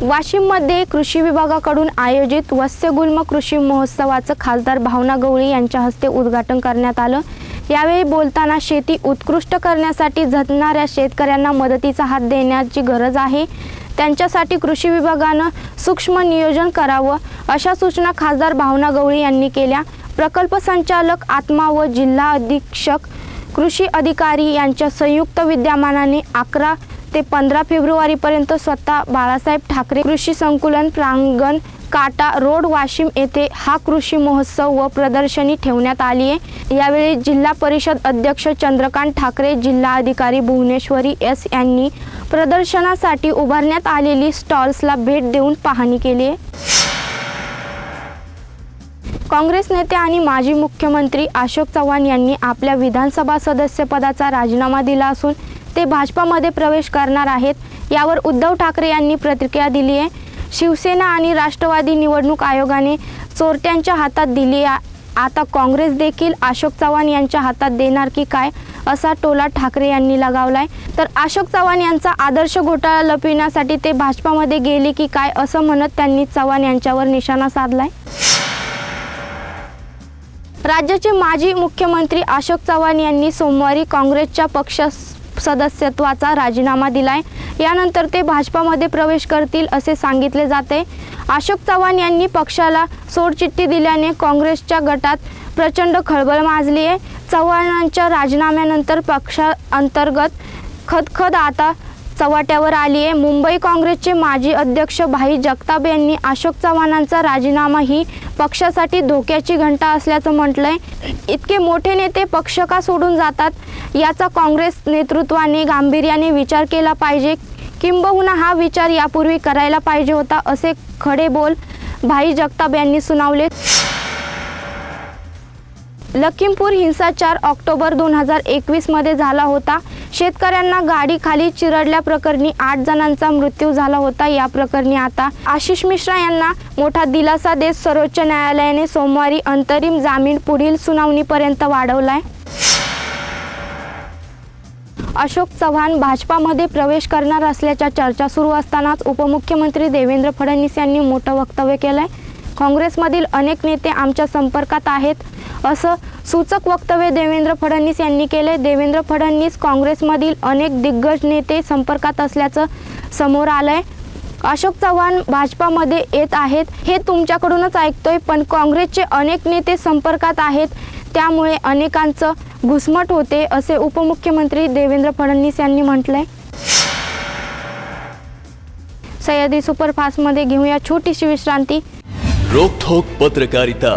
वाशिममध्ये कृषी विभागाकडून आयोजित वत्स्यगुल्म कृषी महोत्सवाचं खासदार भावना गवळी यांच्या हस्ते उद्घाटन करण्यात आलं. यावेळी बोलताना शेती उत्कृष्ट करण्यासाठी झटणाऱ्या शेतकऱ्यांना मदतीचा हात देण्याची गरज आहे. त्यांच्यासाठी कृषी विभागानं सूक्ष्म नियोजन करावं अशा सूचना खासदार भावना गवळी यांनी केल्या. प्रकल्प संचालक आत्मा व जिल्हा अधीक्षक कृषी अधिकारी यांच्या संयुक्त विद्यमानाने अकरा ते पंधरा फेब्रुवारीपर्यंत स्वतः बाळासाहेब ठाकरे कृषी संकुलन प्रांगण काटा रोड वाशिम येथे हा कृषी महोत्सव व प्रदर्शनी ठेवण्यात आली आहे. यावेळी जिल्हा परिषद अध्यक्ष चंद्रकांत ठाकरे जिल्हा अधिकारी भुवनेश्वरी एस यांनी प्रदर्शनासाठी उभारण्यात आलेली स्टॉल्सला भेट देऊन पाहणी केली आहे. काँग्रेस नेते आणि माजी मुख्यमंत्री अशोक चव्हाण यांनी आपल्या विधानसभा सदस्यपदाचा राजीनामा दिला असून ते भाजपामध्ये प्रवेश करणार आहेत. यावर उद्धव ठाकरे यांनी प्रतिक्रिया दिली आहे. शिवसेना आणि राष्ट्रवादी निवडणूक आयोगाने चोरट्यांच्या हातात दिली आता काँग्रेस देखील अशोक चव्हाण यांच्या हातात देणार की काय असा टोला ठाकरे यांनी लगावलाय. तर अशोक चव्हाण यांचा आदर्श घोटाळा लपविण्यासाठी ते भाजपामध्ये गेले की काय असं म्हणत त्यांनी चव्हाण यांच्यावर निशाणा साधलाय. राज्याचे माजी मुख्यमंत्री अशोक चव्हाण यांनी सोमवारी काँग्रेसच्या पक्ष सदस्यत्वाचा राजीनामा दिलाय. यानंतर ते भाजपामध्ये प्रवेश करतील असे सांगितले जाते. अशोक चव्हाण यांनी पक्षाला सोडचिठ्ठी दिल्याने काँग्रेसच्या गटात प्रचंड खळबळ माजली आहे. चव्हाणांच्या राजीनाम्यानंतर पक्षांतर्गत खदखद आता चव्हाट्यावर आली आहे. मुंबई काँग्रेसचे माजी अध्यक्ष भाई जगताप यांनी अशोक चव्हाणांचा राजीनामा ही पक्षासाठी धोक्याची घंटा असल्याचं म्हटलंय. इतके मोठे नेते पक्ष का सोडून जातात? याचा काँग्रेस नेतृत्वाने गांभीर्याने विचार केला पाहिजे. किंबहुना हा विचार यापूर्वी करायला पाहिजे होता असे खडे बोल भाई जगताप यांनी सुनावले. लखीमपूर हिंसाचार ऑक्टोबर दोन हजार एकवीसमध्ये झाला होता. शेतकऱ्यांना गाडी खाली चिरडल्याप्रकरणी आठ जणांचा मृत्यू झाला होता. या प्रकरणी आता आशिष मिश्रा यांना मोठा दिलासा देत सर्वोच्च न्यायालयाने सोमवारी अंतरिम जामीन पुढील सुनावणीपर्यंत वाढवलाय. अशोक चव्हाण भाजपामध्ये प्रवेश करणार असल्याच्या चर्चा सुरू असतानाच उपमुख्यमंत्री देवेंद्र फडणवीस यांनी मोठं वक्तव्य केलंय. काँग्रेसमधील अनेक नेते आमच्या संपर्कात आहेत. असं सूचक वक्तव्य देवेंद्र फडणवीस यांनी केले देवेंद्र फडणवीस काँग्रेसमधील अनेक दिग्गज नेते संपर्कात असल्याचं समोर आलंय. अशोक चव्हाण भाजपामध्ये येत आहेत. हे तुमच्याकडूनच ऐकतोय पण काँग्रेसचे अनेक नेते संपर्कात आहेत. त्यामुळे अनेकांचं घुसमट होते असे उपमुख्यमंत्री देवेंद्र फडणवीस यांनी म्हटलंय. सह्याद्री सुपरफास्टमध्ये घेऊया छोटीशी विश्रांती. रोखोक पत्रकारिता.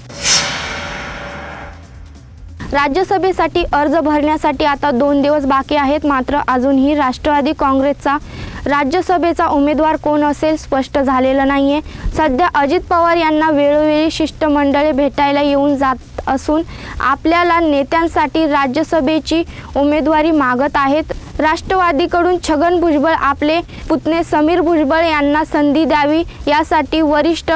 राज्यसभेसाठी अर्ज भरण्यासाठी आता दोन दिवस बाकी आहेत. मात्र अजूनही राष्ट्रवादी काँग्रेसचा राज्यसभेचा उमेदवार कोण असेल स्पष्ट झालेलं आहे सध्या अजित पवार यांना वेळोवेळी शिष्टमंडळे भेटायला येऊन जात असून आपल्याला नेत्यांसाठी राज्यसभेची उमेदवारी मागत आहेत. राष्ट्रवादीकडून छगन भुजबळ आपले पुतणे समीर भुजबळ यांना संधी द्यावी यासाठी वरिष्ठ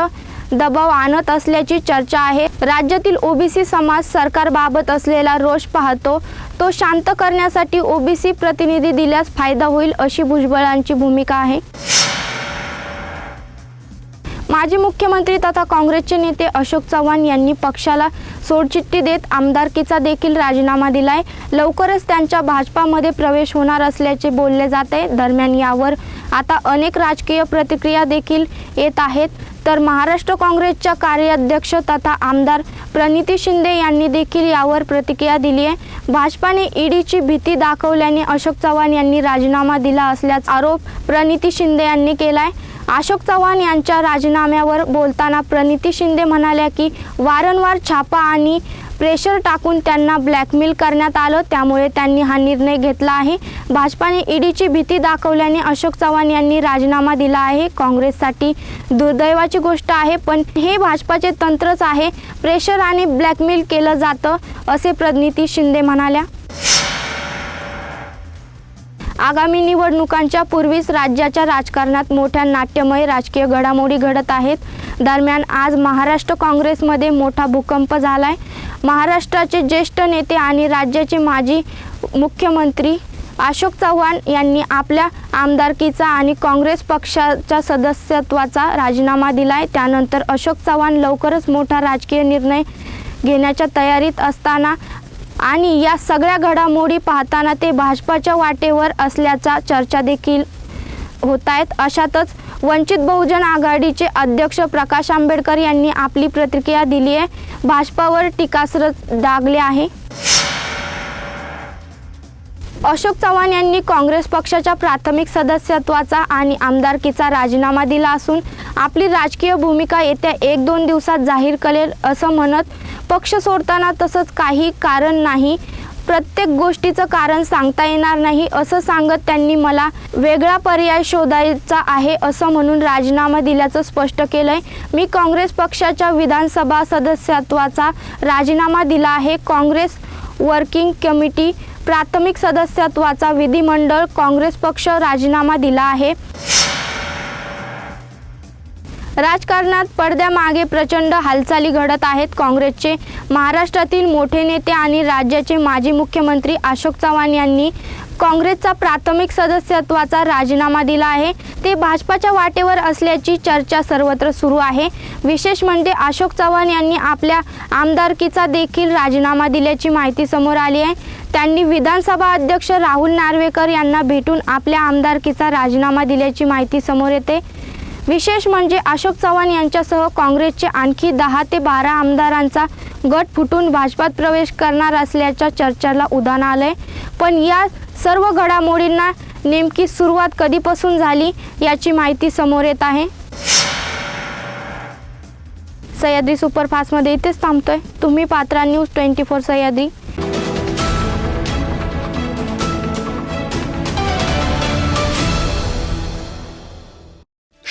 दबाव आणत असल्याची चर्चा आहे. राज्यातील ओबीसी समाज सरकारबाबत असलेला रोष पाहतो. तो शांत करण्यासाठी ओबीसी प्रतिनिधी दिल्यास फायदा होईल अशी भुजबळांची भूमिका आहे. माजी मुख्यमंत्री तथा काँग्रेसचे नेते अशोक चव्हाण यांनी पक्षाला सोडचिठ्ठी देत आमदारकीचा देखील राजीनामा दिलाय. लवकरच त्यांच्या भाजपामध्ये प्रवेश होणार असल्याचे बोलले जाते. दरम्यान यावर आता अनेक राजकीय प्रतिक्रिया देखील येत आहेत. तर महाराष्ट्र काँग्रेसच्या कार्याध्यक्ष तथा आमदार प्रणिती शिंदे यांनी देखील यावर प्रतिक्रिया दिली आहे. भाजपाने ईडीची भीती दाखवल्याने अशोक चव्हाण यांनी राजीनामा दिला असल्याचा आरोप प्रणिती शिंदे यांनी केला आहे अशोक चव्हाण यांच्या राजीनाम्यावर बोलताना प्रणिती शिंदे म्हणाल्या की वारंवार छापा आणि प्रेशर टाकून त्यांना ब्लॅकमेल करण्यात आलं. त्यामुळे त्यांनी हा निर्णय घेतला आहे. भाजपाने ईडीची भीती दाखवल्याने अशोक चव्हाण यांनी राजीनामा दिला आहे. काँग्रेससाठी दुर्दैवाची गोष्ट आहे पण हे भाजपाचे तंत्रच आहे. प्रेशर आणि ब्लॅकमेल केलं जातं असे प्रज्ञिती शिंदे म्हणाल्या. आगामी निवडणुकांच्या पूर्वीच राज्याच्या राजकारणात मोठ्या नाट्यमय राजकीय घडामोडी घडत आहेत. दरम्यान आज महाराष्ट्र काँग्रेसमध्ये मोठा भूकंप झालाय. महाराष्ट्राचे ज्येष्ठ नेते आणि राज्याचे माजी मुख्यमंत्री अशोक चव्हाण यांनी आपल्या आमदारकीचा आणि काँग्रेस पक्षाच्या सदस्यत्वाचा राजीनामा दिलाय. त्यानंतर अशोक चव्हाण लवकरच मोठा राजकीय निर्णय घेण्याच्या तयारीत असताना आणि या सगळ्या घडामोडी पाहताना ते भाजपाच्या वाटेवर असल्याचा चर्चा देखील होत आहेत अशातच वंचित बहुजन आघाडीचे अध्यक्ष प्रकाश आंबेडकर यांनी आपली प्रतिक्रिया दिली आहे. भाजपावर टीकास्त्र दागले आहे. अशोक चव्हाण यांनी काँग्रेस पक्षाच्या प्राथमिक सदस्यत्वाचा आणि आमदारकीचा राजीनामा दिला असून आपली राजकीय भूमिका येत्या एक दोन दिवसात जाहीर करेल असं म्हणत पक्ष सोडताना तसंच काही कारण नाही प्रत्येक गोष्टीचं कारण सांगता येणार नाही असं सांगत त्यांनी मला वेगळा पर्याय शोधायचा आहे असं म्हणून राजीनामा दिल्याचं स्पष्ट केलंय. मी काँग्रेस पक्षाच्या विधानसभा सदस्यत्वाचा राजीनामा दिला आहे. काँग्रेस वर्किंग कमिटी प्राथमिक सदस्यत्वाचा विधिमंडळ काँग्रेस पक्ष राजीनामा दिला आहे. राजकारणात पडद्यामागे प्रचंड हालचाली घडत आहेत. काँग्रेसचे महाराष्ट्रातील मोठे नेते आणि राज्याचे माजी मुख्यमंत्री अशोक चव्हाण यांनी काँग्रेसचा प्राथमिक सदस्यत्वाचा राजीनामा दिला आहे. ते भाजपाच्या वाटेवर असल्याची चर्चा सर्वत्र सुरू आहे. विशेष म्हणजे अशोक चव्हाण यांनी आपल्या आमदारकीचा देखील राजीनामा दिल्याची माहिती समोर आली आहे. त्यांनी विधानसभा अध्यक्ष राहुल नार्वेकर यांना भेटून आपल्या आमदारकीचा राजीनामा दिल्याची माहिती समोर येते. विशेष म्हणजे अशोक चव्हाण यांच्यासह काँग्रेसचे आणखी दहा ते बारा आमदारांचा गट फुटून भाजपात प्रवेश करणार असल्याच्या चर्चेला उधाण आलंय. पण या सर्व घडामोडींना नेमकी सुरुवात कधीपासून झाली याची माहिती समोर येत आहे. सह्याद्री सुपरफास्टमध्ये इथेच थांबतोय. तुम्ही पात्रा न्यूज ट्वेंटी फोर सह्याद्री.